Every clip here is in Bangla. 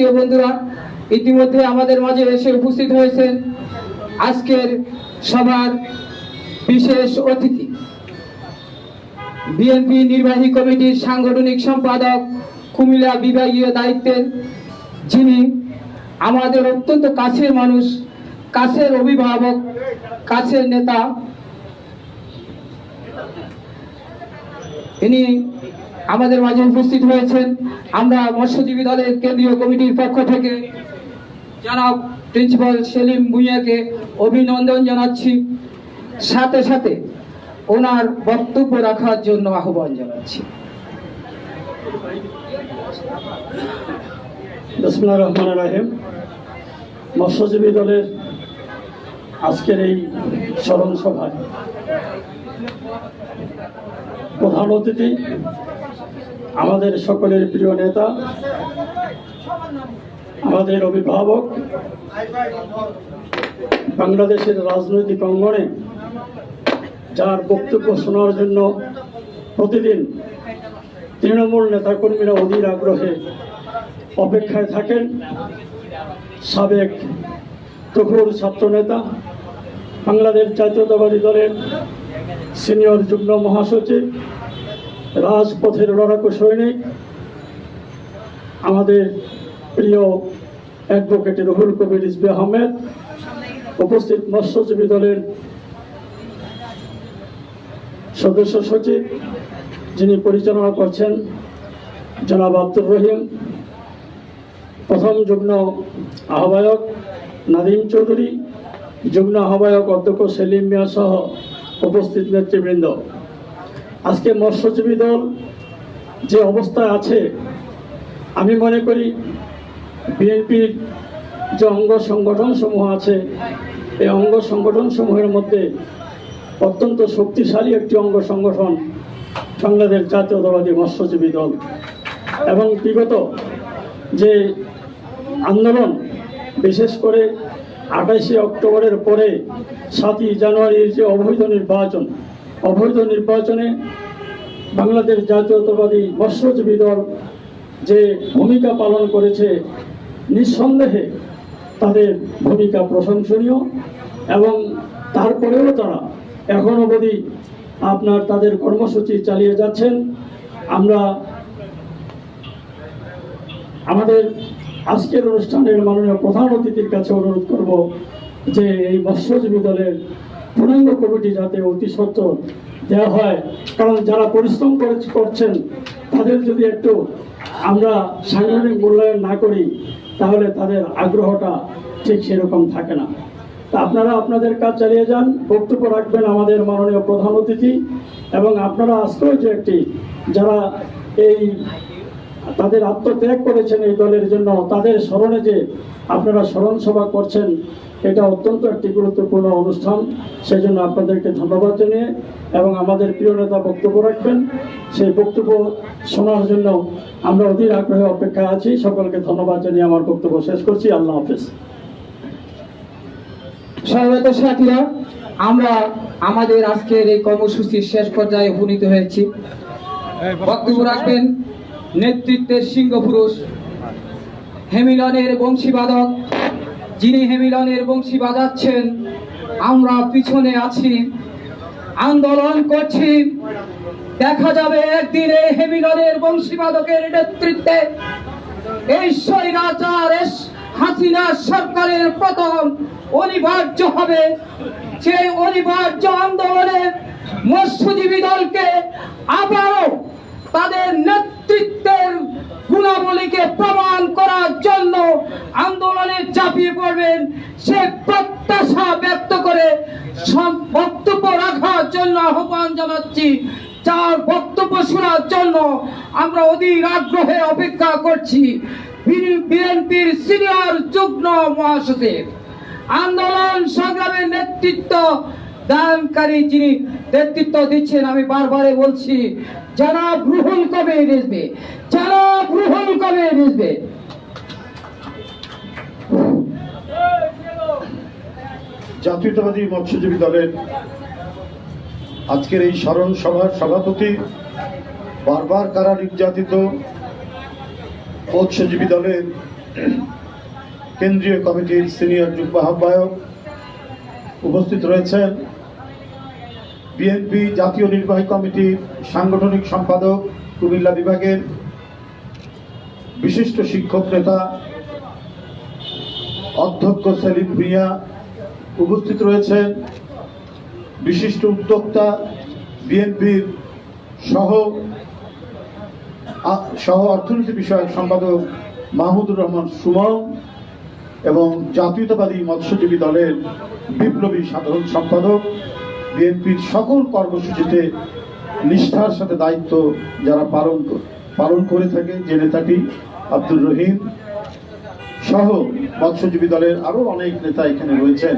আত্মীয় বন্ধুরা, ইতিমধ্যে আমাদের মাঝে এসে উপস্থিত হয়েছেন আজকের সভার বিশেষ অতিথি। বিএনপি নির্বাহী কমিটির সাংগঠনিক সম্পাদক কুমিল্লা বিভাগীয় দায়িত্বের যিনি আমাদের অত্যন্ত কাছের মানুষ, কাছের অভিভাবক, কাছের নেতা। ইনি আমাদের মাঝে উপস্থিত হয়েছেন আমরা মৎস্যজীবী দলের কেন্দ্রীয় কমিটির পক্ষ থেকে। জনাব প্রিন্সিপাল সেলিম ভুঁইয়াকে অভিনন্দন জানাচ্ছি। সাথে সাথে ওনার বক্তব্য রাখার জন্য আহ্বান জানাচ্ছি। রহমান রাহিম। মৎস্যজীবী দলের আজকের এই স্মরণ সভায় প্রধান অতিথি আমাদের সকলের প্রিয় নেতা, আমাদের অভিভাবক, বাংলাদেশের রাজনৈতিক অঙ্গনে যার বক্তব্য শোনার জন্য প্রতিদিন তৃণমূল নেতাকর্মীরা অধীর আগ্রহে অপেক্ষায় থাকেন। সাবেক তখুর ছাত্রনেতা বাংলাদেশ জাতীয়তাবাদী দলের সিনিয়র যুগ্ম মহাসচিব রাজপথের লড়াকু সৈনিক, আমাদের প্রিয় অ্যাডভোকেট রুহুল কবির ইসবি আহমেদ, উপস্থিত মৎস্যজীবী দলের সদস্য সচিব, যিনি পরিচালনা করছেন জনাব আব্দুর রহিম, প্রথম যুগ্ম আহ্বায়ক নাদিম চৌধুরী, যুগ্ম আহ্বায়ক অধ্যক্ষ সেলিম মিয়া সহ উপস্থিত নেতৃবৃন্দ। আজকে মৎস্যজীবী দল যে অবস্থায় আছে, আমি মনে করি বিএনপির যে অঙ্গ সংগঠন সমূহ আছে, এই অঙ্গ সংগঠন সমূহের মধ্যে অত্যন্ত শক্তিশালী একটি অঙ্গ সংগঠন বাংলাদেশ জাতীয়তাবাদী মৎস্যজীবী দল। এবং বিগত যে আন্দোলন, বিশেষ করে আঠাশে অক্টোবরের পরে সাতই জানুয়ারির যে অবৈধ নির্বাচন অবৈধ নির্বাচনে বাংলাদেশ জাতীয়তাবাদী মৎস্যজীবী দল যে ভূমিকা পালন করেছে নিঃসন্দেহে তাদের ভূমিকা প্রশংসনীয় এবং তারপরেও তারা এখন অবধি আপনার তাদের কর্মসূচি চালিয়ে যাচ্ছেন। আমরা আমাদের আজকের অনুষ্ঠানের মাননীয় প্রধান অতিথির কাছে অনুরোধ করব যে এই মৎস্যজীবী দলের পূর্ণাঙ্গ কমিটি যাতে অতি সত্ত্বর দেওয়া হয়, কারণ যারা পরিশ্রম করে করছেন, তাদের যদি একটু আমরা সাংগঠনিক মূল্যায়ন না করি, তাহলে তাদের আগ্রহটা ঠিক সেরকম থাকে না। তা আপনারা আপনাদের কাজ চালিয়ে যান, বক্তব্য রাখবেন আমাদের মাননীয় প্রধান অতিথি, এবং আপনারা আজকেও যে একটি, যারা এই তাদের আত্মত্যাগ করেছেন এই দলের জন্য, তাদের স্মরণে যে আপনারা স্মরণ সভা করছেন এটা অত্যন্ত একটি গুরুত্বপূর্ণ অনুষ্ঠান। সেই জন্য আপনাদেরকে ধন্যবাদ জানিয়ে এবং আমাদের প্রিয় নেতা বক্তব্য রাখবেন। সেই বক্তব্য শোনার জন্য আমরা অধীর আগ্রহে অপেক্ষায় আছি। সকলকে ধন্যবাদ জানিয়ে আমার বক্তব্য শেষ করছি। আল্লাহ হাফেজ। সর্বত সাথীরা, আমরা আমাদের আজকের এই কর্মসূচির শেষ পর্যায়ে উপনীত হয়েছি। বক্তব্য রাখবেন নেতৃত্বের সিংহ পুরুষ হেমিলনের বংশীবাদক যিনি হেমিলনের বংশী বাজাচ্ছেন, আমরা পিছনে আছি। আন্দোলন করছি। দেখা যাবে একদিন এই হেমিলনের বংশীবাদকের নেতৃত্বে এই স্বৈরাচার হাসিনা সরকারের পতন অনিবার্য হবে। সেই অনিবার্য আন্দোলনে মৎস্যজীবী দলকে আবারও তাদের নেতৃত্বের গুণাবলীকে প্রমাণ করার জন্য আন্দোলনে চাপিয়ে পড়বেন, সে প্রত্যাশা ব্যক্ত করে বক্তব্য রাখার জন্য আহ্বান জানাচ্ছি। যার বক্তব্য শোনার জন্য আমরা অধীর আগ্রহে অপেক্ষা করছি। বিএনপির সিনিয়র যুগ্ম মহাসচিব। আন্দোলন সংগ্রামের নেতৃত্ব দানকারী যিনি নেতৃত্ব দিচ্ছেন, আমি বারবারে বলছি জনাব রুহুল কবে রেসবে যারা রুহুল কবে রেসবে জাতীয়তাবাদী মৎস্যজীবী দলের আজকের এই স্মরণ সভার সভাপতি বারবার কারা নির্যাতিত মৎস্যজীবী দলের কেন্দ্রীয় কমিটির সিনিয়র যুগ্ম আহ্বায়ক উপস্থিত রয়েছেন বিএনপি জাতীয় নির্বাহী কমিটির সাংগঠনিক সম্পাদক কুমিল্লা বিভাগের বিশিষ্ট শিক্ষক নেতা অধ্যক্ষ সেলিম ভুঁইয়া উপস্থিত রয়েছেন। বিশিষ্ট উদ্যোক্তা বিএনপির সহ সহ অর্থনীতি বিষয়ক সম্পাদক মাহমুদুর রহমান সুমন এবং জাতীয়তাবাদী মৎস্যজীবী দলের বিপ্লবী সাধারণ সম্পাদক, বিএনপির সকল কর্মসূচিতে নিষ্ঠার সাথে দায়িত্ব যারা পালন পালন করে থাকে যে নেতাটি আব্দুর রহিম সহ মৎস্যজীবী দলের আরও অনেক নেতা এখানে রয়েছেন।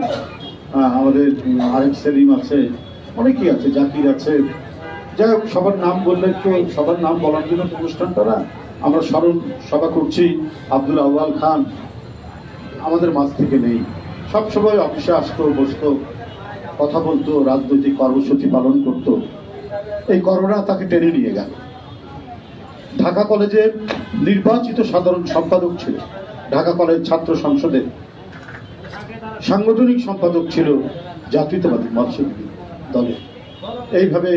আমাদের আরেক সেলিম আছে, অনেকেই আছে, জাকির আছে। যাই হোক, সবার নাম বললে তো সবার নাম বলার জন্য অনুষ্ঠানটা না, আমরা স্মরণ সভা করছি আব্দুল আউয়াল খান। আমাদের মাঝ থেকে নেই। সব সময় অফিসে আসতো, বসতো, কথা বলতো, রাজনৈতিক কর্মসূচি পালন করত। এই করোনা তাকে টেনে নিয়ে গেল। ঢাকা কলেজের নির্বাচিত সাধারণ সম্পাদক ছিল। ঢাকা কলেজ ছাত্র সংসদের সাংগঠনিক সম্পাদক ছিল জাতীয়তাবাদী মৎস্যজীবী দলে এইভাবে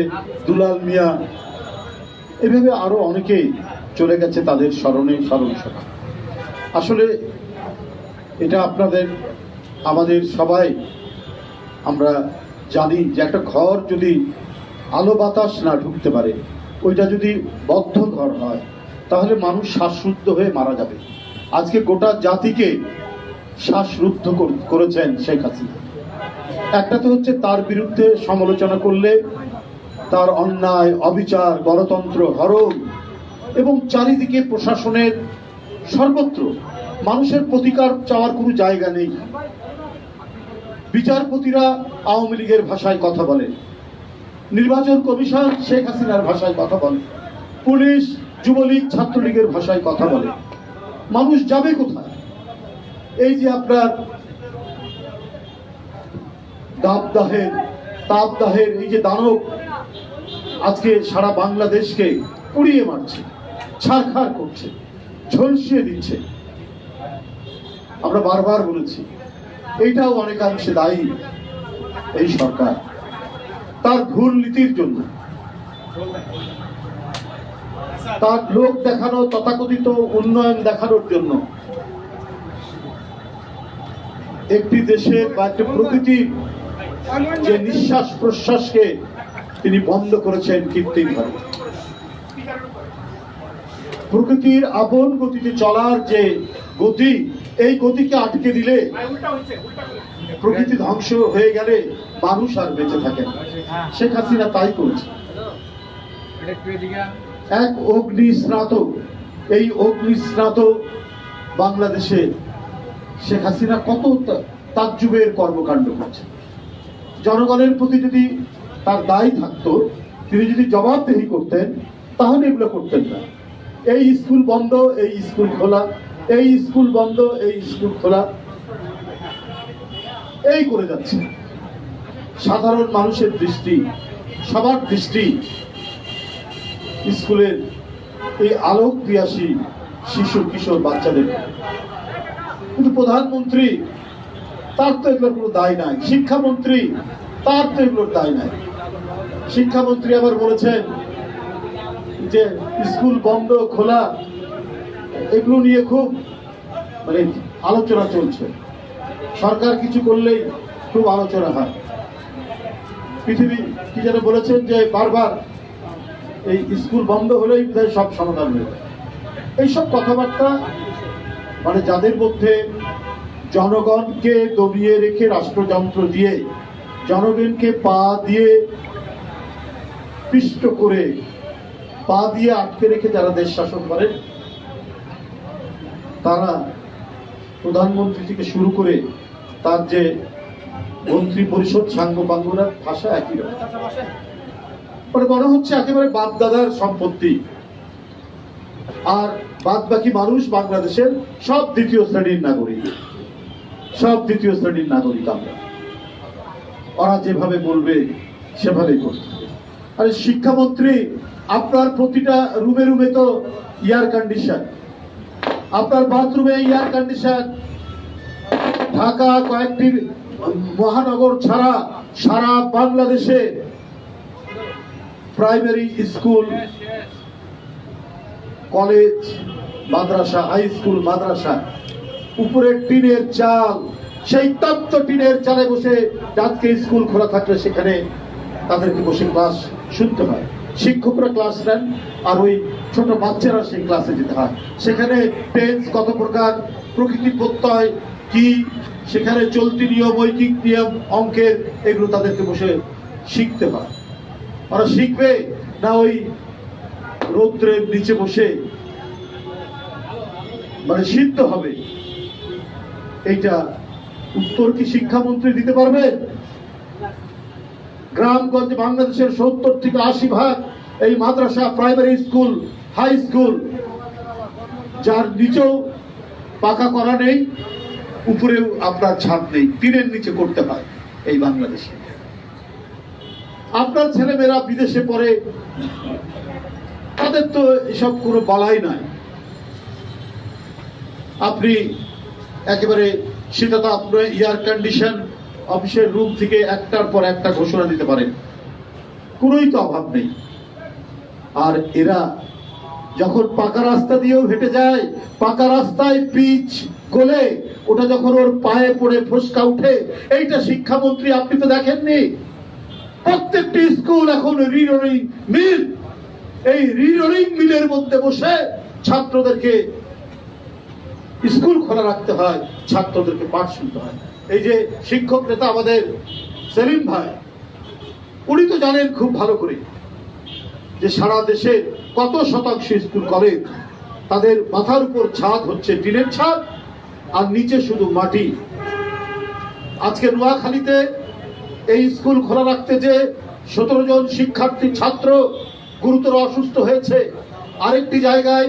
দুলাল মিয়া, এভাবে আরও অনেকেই চলে গেছে তাদের স্মরণে স্মরণ সভা আসলে এটা আপনাদের, আমাদের সবাই আমরা জানি যে একটা ঘর যদি আলো বাতাস না ঢুকতে পারে, ওইটা যদি বদ্ধ ঘর হয়, তাহলে মানুষ শ্বাসরুদ্ধ হয়ে মারা যাবে। আজকে গোটা জাতিকে শ্বাসরুদ্ধ করেছেন শেখ হাসিনা। একটা তো হচ্ছে তার বিরুদ্ধে সমালোচনা করলে, তার অন্যায়, অবিচার, গণতন্ত্র হরণ এবং চারিদিকে প্রশাসনের সর্বত্র মানুষের প্রতিকার চাওয়ার কোনো জায়গা নেই। বিচারপতিরা আওয়ামী লীগের ভাষায় কথা বলে নির্বাচন কমিশন শেখ হাসিনার ভাষায় কথা বলে। পুলিশ, যুবলীগ, ছাত্রলীগের ভাষায় কথা বলে। মানুষ যাবে কোথায়? এই যে আপনার দাবদাহের, তাপদাহের, এই যে দানব আজকে সারা বাংলাদেশকে পুড়িয়ে মারছে, ছারখার করছে, ঝলসিয়ে দিচ্ছে। আমরা বারবার বলেছি, এইটাও অনেকাংশে দায়ী এই সরকার তার ভুল নীতির জন্য। তার লোক দেখানো, তথাকথিত উন্নয়ন দেখানোর জন্য। একটি দেশের বা একটি প্রকৃতির যে নিঃশ্বাস প্রশ্বাসকে তিনি বন্ধ করেছেন কৃত্রিমভাবে প্রকৃতির আপন গতিতে চলার যে গতি এই গতিকে আটকে দিলে প্রকৃতি ধ্বংস হয়ে গেলে মানুষ আর বেঁচে থাকে শেখ হাসিনা তাই করছে। এক অগ্নি স্নাত এই অগ্নি স্নাত বাংলাদেশে শেখ হাসিনা কত তাজ্জুবের কর্মকাণ্ড করছে। জনগণের প্রতি যদি তার দায় থাকতো, তিনি যদি জবাবদেহি করতেন, তাহলে এগুলো করতেন না। এই স্কুল বন্ধ, এই স্কুল খোলা এই স্কুল বন্ধ, এই স্কুল খোলা। এই করে যাচ্ছে। সাধারণ মানুষের দৃষ্টি, সবার দৃষ্টি স্কুলের এই আলোক প্রিয়াসী শিশু, কিশোর বাচ্চাদের। কিন্তু প্রধানমন্ত্রী, তার তো এগুলোর কোনো দায় নাই। শিক্ষামন্ত্রী, তার তো এগুলোর দায় নাই। শিক্ষামন্ত্রী আবার বলেছেন যে, স্কুল বন্ধ, খোলা এগুলো নিয়ে খুব মানে আলোচনা চলছে। সরকার কিছু করলেই খুব আলোচনা হয়। পৃথিবী কি যেন বলেছেন যে বারবার এই স্কুল বন্ধ হলেই বোধহয় সব সমাধান হয়ে এইসব কথাবার্তা মানে যাদের মধ্যে জনগণকে দবিয়ে রেখে রাষ্ট্রযন্ত্র দিয়ে, জনগণকে পা দিয়ে পিষ্ট করে, পা দিয়ে আটকে রেখে যারা দেশ শাসন করেন তারা প্রধানমন্ত্রী থেকে শুরু করে তার যে মন্ত্রী পরিষদ সাঙ্গ বাঙ্গুরার ভাষা একই রকম। মানে মনে হচ্ছে একেবারে বাপ দাদার সম্পত্তি। আর বাদ বাকি মানুষ বাংলাদেশের সব দ্বিতীয় শ্রেণির নাগরিক। সব দ্বিতীয় শ্রেণির নাগরিক আমরা। ওরা যেভাবে বলবে, সেভাবেই করতে হবে। আরে শিক্ষামন্ত্রী, আপনার প্রতিটা রুমে রুমে তো এয়ার কন্ডিশন আপনার বাথরুমে এয়ার কন্ডিশন ঢাকা কয়েকটি মহানগর ছাড়া সারা বাংলাদেশে প্রাইমারি স্কুল কলেজ মাদ্রাসা হাই স্কুল মাদ্রাসা। উপরে টিনের চাল, সেই তত্ত্ব টিনের চালে বসে আজকে স্কুল খোলা থাকলে সেখানে তাদেরকে বসে ক্লাস শুনতে হয়। শিক্ষকরা ক্লাস নেন আর ওই ছোট বাচ্চারা সেই ক্লাসে যেতে হয়। সেখানে টেন্স কত প্রকার, প্রকৃতি প্রত্যয়, কি, সেখানে চলতি নিয়ম, ঐকিক নিয়ম, অঙ্কের, এগুলো তাদেরকে বসে শিখতে হয়। ওরা শিখবে না ওই রৌদ্রের নিচে বসে। মানে সিদ্ধ হবে। এইটা উত্তর কি শিক্ষামন্ত্রী দিতে পারবেন গ্রামগঞ্জ বাংলাদেশের সত্তর থেকে আশি ভাগ এই মাদ্রাসা প্রাইমারি স্কুল, হাই স্কুল, যার নিচেও পাকা করা নেই, উপরেও আপনার ছাদ নেই, টিনের নিচে করতে হয় এই বাংলাদেশে। আপনার ছেলেমেয়েরা বিদেশে পড়ে, তাদের তো এসব কোনো বালাই নাই। আপনি একেবারে সেটা তো আপনার এয়ার কন্ডিশন অফিসের রুম থেকে একটার পর একটা ঘোষণা দিতে পারেন। কোনোই তো অভাব নেই। আর এরা যখন পাকা রাস্তা দিয়েও হেঁটে যায়, পাকা রাস্তায় পিচ গলে ওটা যখন ওর পায়ে পড়ে ফসকা উঠে, এইটা শিক্ষামন্ত্রী, আপনি তো দেখেননি? প্রত্যেকটি স্কুল এখন রিরোলিং মিল। এই রিরোলিং মিলের মধ্যে বসে ছাত্রদেরকে স্কুল খোলা রাখতে হয়, ছাত্রদেরকে পাঠ শুনতে হয়। এই যে শিক্ষক নেতা আমাদের সেলিম ভাই, উনি তো জানেন খুব ভালো করে। যে সারা দেশে কত শতাংশ স্কুল কলেজ তাদের মাথার উপর ছাদ হচ্ছে টিনের ছাদ আর নিচে শুধু মাটি। আজকে নোয়াখালীতে এই স্কুল খোলা রাখতে যে সতেরো জন শিক্ষার্থী ছাত্র গুরুতর অসুস্থ হয়েছে, আরেকটি জায়গায়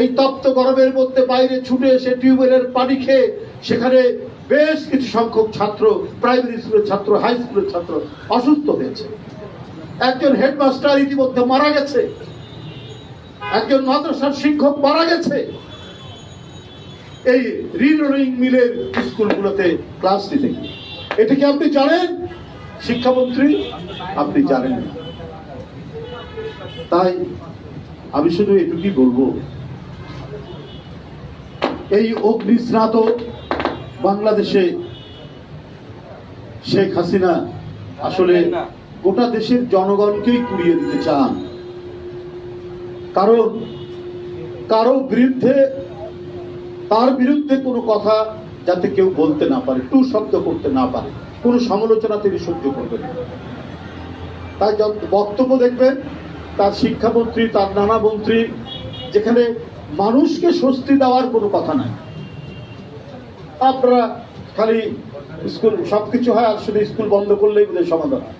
এই তপ্ত গরমের মধ্যে বাইরে ছুটে এসে টিউবওয়েলের পানি খেয়ে সেখানে বেশ কিছু সংখ্যক ছাত্র প্রাইমারি স্কুলের ছাত্র হাই স্কুলের ছাত্র অসুস্থ হয়েছে। একজন হেডমাস্টার ইতিমধ্যে মারা গেছে। একজন মাদ্রাসার শিক্ষক মারা গেছে। এই রিলোডিং মিলের স্কুলগুলোতে ক্লাস দিতে এটা কি আপনি জানেন? শিক্ষামন্ত্রী, আপনি জানেন তাই আমি শুধু এটুকুই বলব, এই অগ্নিস্নাত বাংলাদেশে শেখ হাসিনা আসলে গোটা দেশের জনগণকেই কুড়িয়ে দিতে চান। কারণ কারও বিরুদ্ধে, তার বিরুদ্ধে কোনো কথা যাতে কেউ বলতে না পারে, টু শব্দ করতে না পারে, কোনো সমালোচনা তিনি সহ্য করবেন তাই বক্তব্য দেখবেন, তার শিক্ষামন্ত্রী, তার নানা মন্ত্রী, যেখানে মানুষকে স্বস্তি দেওয়ার কোনো কথা নাই। আপনারা খালি স্কুল, সবকিছু হয় আর শুধু স্কুল বন্ধ করলেই বোধহয় সমাধান হয়।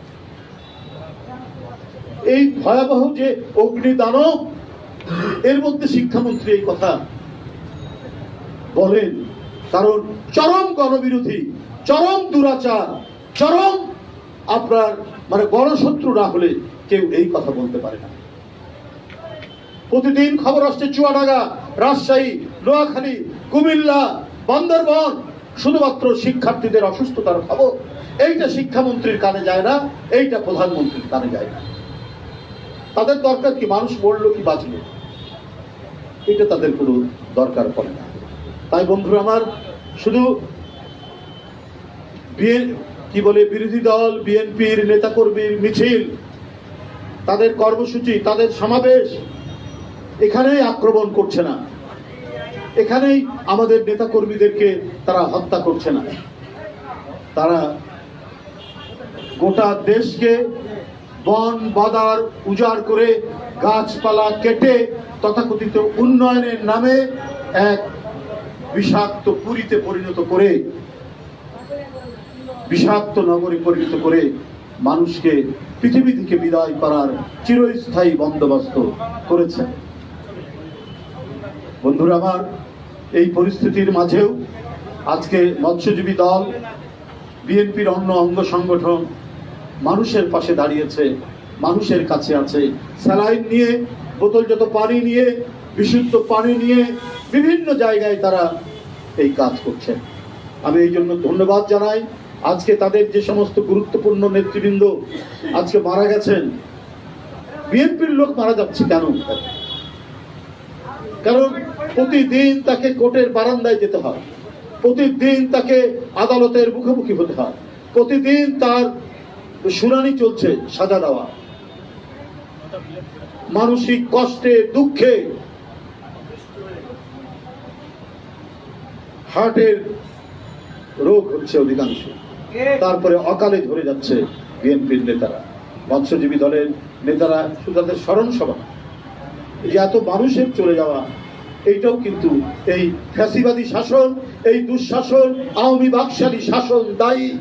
এই ভয়াবহ যে অগ্নি দানব, এর মধ্যে শিক্ষামন্ত্রী এই কথা বলেন। কারণ চরম গণবিরোধী, চরম দুরাচার, চরম আপনার মানে গণশত্রু না হলে কেউ এই কথা বলতে পারে না। প্রতিদিন খবর আসছে চুয়াডাঙ্গা, রাজশাহী, নোয়াখালী, কুমিল্লা, বান্দরবন, শুধুমাত্র শিক্ষার্থীদের অসুস্থতার খবর। এইটা শিক্ষামন্ত্রীর কানে যায় না, এইটা প্রধানমন্ত্রীর কানে যায় না। তাদের দরকার কি? মানুষ মরলো কি বাঁচলো এটা তাদের কোনো দরকার পড়ে না। তাই বন্ধুরা আমার, শুধু কি বলে, বিরোধী দল, বিএনপির নেতাকর্মীর মিছিল, তাদের কর্মসূচি, তাদের সমাবেশ এখানেই আক্রমণ করছে না। এখানেই আমাদের নেতাকর্মীদেরকে তারা হত্যা করছে না। তারা গোটা দেশকে বন, বাদার উজাড় করে গাছপালা কেটে তথাকথিত উন্নয়নের নামে এক বিষাক্ত পুরীতে পরিণত করে, বিষাক্ত নগরী পরিণত করে মানুষকে, পৃথিবী থেকে বিদায় করার চিরস্থায়ী বন্দোবস্ত করেছে। বন্ধুরা আমার, এই পরিস্থিতির মাঝেও আজকে মৎস্যজীবী দল, বিএনপির অন্য অঙ্গ সংগঠন মানুষের পাশে দাঁড়িয়েছে, মানুষের কাছে আছে স্যালাইন নিয়ে বোতলজাত পানি নিয়ে, বিশুদ্ধ পানি নিয়ে বিভিন্ন জায়গায় তারা এই কাজ করছেন আমি এই জন্য ধন্যবাদ জানাই। আজকে তাদের যে সমস্ত গুরুত্বপূর্ণ নেতৃবৃন্দ আজকে মারা গেছেন, বিএনপির লোক মারা যাচ্ছে কেন? কারণ প্রতিদিন তাকে কোর্টের বারান্দায় যেতে হয়, প্রতিদিন তাকে আদালতের মুখোমুখি হতে হয়, প্রতিদিন তার শুনানি চলছে সাজা দেওয়া। মানসিক কষ্টে, দুঃখে। হার্টের রোগ হচ্ছে অধিকাংশ। তারপরে অকালে ধরে যাচ্ছে বিএনপির নেতারা। মৎস্যজীবী দলের নেতারা তাদের স্মরণ সভা। যে এত মানুষের চলে যাওয়া, এইটাও কিন্তু এই ফ্যাসিবাদী শাসন, এই দুঃশাসন, আওয়ামী বাকশালী শাসন দায়ী।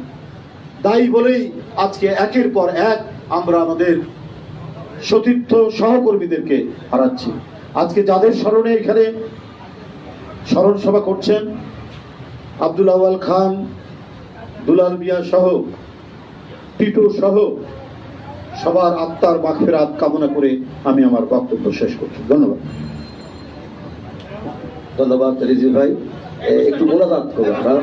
দায়ী বলেই আজকে একের পর এক আমরা আমাদের সতীর্থ সহকর্মীদেরকে হারাচ্ছি। আজকে যাদের স্মরণে এখানে স্মরণ সভা করছেন আব্দুল আওয়াল খান, দুলাল মিয়া সহ, টিটো সহ, সবার আত্মার মাখফেরাত কামনা করে আমি আমার বক্তব্য শেষ করছি। ধন্যবাদ। ধন্যবাদ রিজি ভাই। একটু মোনাজাত করব আমরা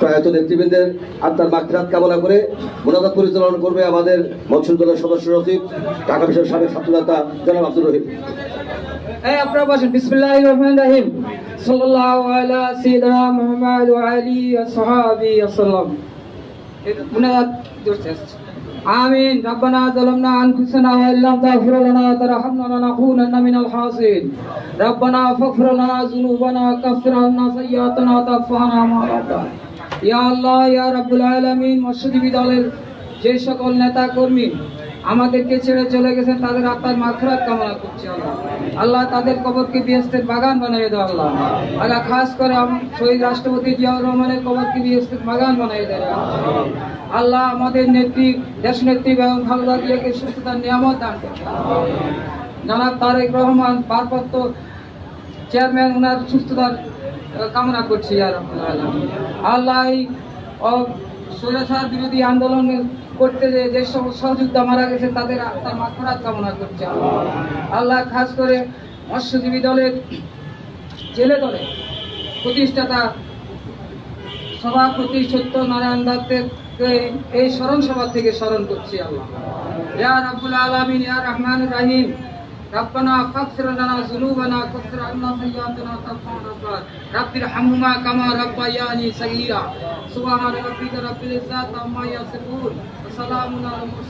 প্রয়াত নেতৃবৃন্দের আত্মার মাকরাত কামনা করে মোনাজাত পরিচালনা করবে আমাদের মৎস্য দলের সদস্য সচিব ঢাকা বিশ্বের সাবেক ছাত্রনেতা জনাব আব্দুর রহিম। আপনারা বসেন আলা ওয়া আলিহি ওয়া মুনাজাত আসছে। آمين ربنا ظلمنا أنفسنا وإن لم تغفر لنا وترحمنا لنكونن من الخاسرين ربنا فاغفر لنا ذنوبنا وكفر عنا سيئاتنا وتوفنا مع الأبرار ইয়া আল্লাহ ইয়া রাব্বুল আলামিন মসজিদি দলের যে সকল নেতা কর্মী আমাদেরকে ছেড়ে চলে গেছেন, তাদের আত্মার মাখরাত কামনা করছি আল্লাহ। আল্লাহ তাদের কবরকে বিহস্তের বাগান বানিয়ে দাও আল্লাহ। আল্লাহ, খাস করে শহীদ রাষ্ট্রপতি জিয়াউর রহমানের কবরকে বিহস্তের বাগান বানিয়ে দেয় আল্লাহ। আমাদের নেত্রী দেশ নেত্রী এবং খালেদা জিয়াকে সুস্থতার নিয়ামত দান করছে জনাব তারেক রহমান ভারপ্রাপ্ত চেয়ারম্যান ওনার সুস্থতার কামনা করছি আর আল্লাহ এই বিরোধী আন্দোলন করতে যে যে সব সহযোদ্ধা মারা গেছে তাদের তার মাত্রাত কামনা করছি আল্লাহ। আল্লাহ খাস করে মৎস্যজীবী দলের জেলে দলে প্রতিষ্ঠাতা সভাপতি সত্য নারায়ণ দত্তের এই স্মরণ সভা থেকে স্মরণ করছি আল্লাহ ইয়া রাব্বুল আলামিন ইয়া রহমান রাহিম ربنا فاغفر لنا ذنوبنا وكفر عنا سيئاتنا وتوفنا الابرار رب ارحمهما كما ربياني صغيرا سبحان ربك رب العزة عما يصفون Selamun aleyküm.